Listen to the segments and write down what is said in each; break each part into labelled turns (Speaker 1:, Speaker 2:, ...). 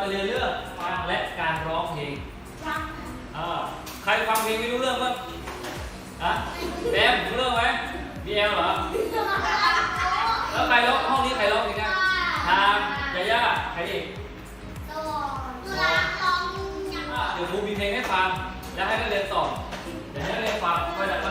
Speaker 1: ไปเรียนเรื่องฟังและการร้องเพลงอ่าใครฟังเพลงไม่รู้เรื่องบ้างอะแบมรู้เรื่องไหมบีเอลเหรอ แล้วใครร้องห้องนี้ใครร้องเพลงนะทามยาย่าใครอีกเดี๋ยวครูมีเพลงให้ฟัง แล้วให้นักเรียนตอบเดี๋ยวให้นักเรียนฟังค่อยจะ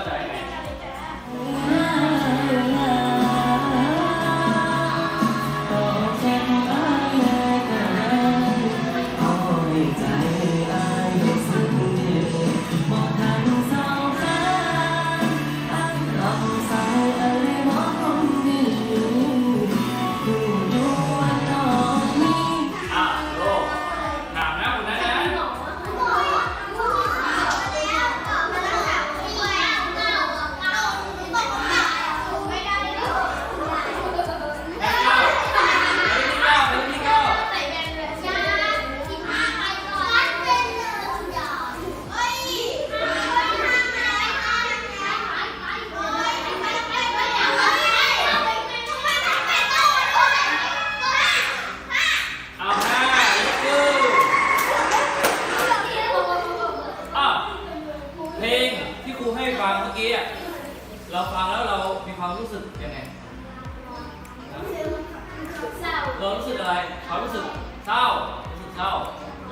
Speaker 1: เรารู้สึกอะไรความรู้สึกเศร้ารู้สึกเศร้า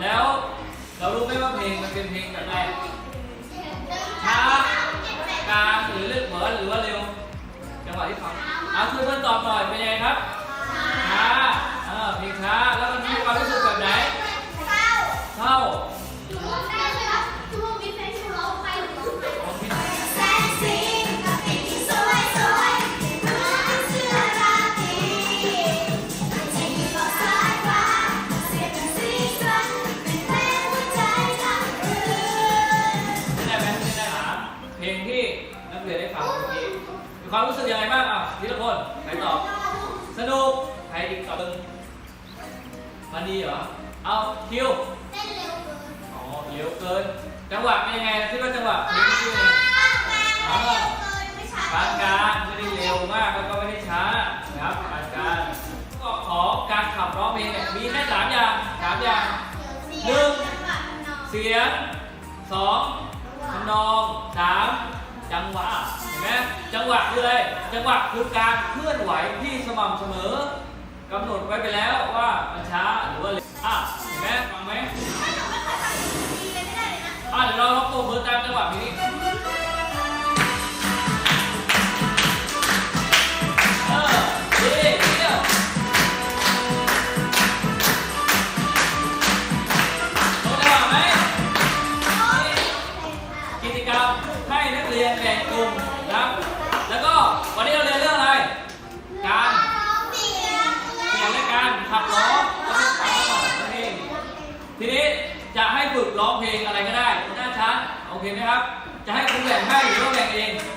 Speaker 1: แล้วเรารู้ไหมว่าเพลงมันเป็นเพลงแบบไหนช้ากลางหรือเลือกเหมือนหรือว่าเร็วจังหวะที่ฟังเอาช่วยเพื่อนตอบหน่อยเป็นยังไงครับ ความรู้สึกยังไงบ้างอะทีละคนใครตอบสนุกใครอีกตอบหนึ่งมันดีเหรอเอาคิวอ๋อเร็วเกิน จังหวะเป็นยังไงคิดว่าจังหวะเพลงนี้เป็นยังไงปานกลางไม่ได้เร็วมากแล้วก็ไม่ได้ช้านะครับปานกลางก็ขอการขับร้องเพลงเนี่ยมีแค่สามอย่างสามอย่างเสียงสองทำนองสาม จังหวะเห็นไหมจังหวะคืออะไรจังหวะคือการเคลื่อนไหวที่สม่ำเสมอกำหนดไว้ไปแล้วว่ามันช้าหรือว่าเร็วอะเห็นไหมฟังไหมอะเดี๋ยวเราลองโปรมือตามจังหวะนี้ ขับร้องนั่นเองทีนี้จะให้ฝึกร้องเพลงอะไรก็ได้หน้าชั้นโอเคไหมครับ จะให้ครูแบ่งให้หรือว่าแบ่งเองให้ครูแบ่งเอง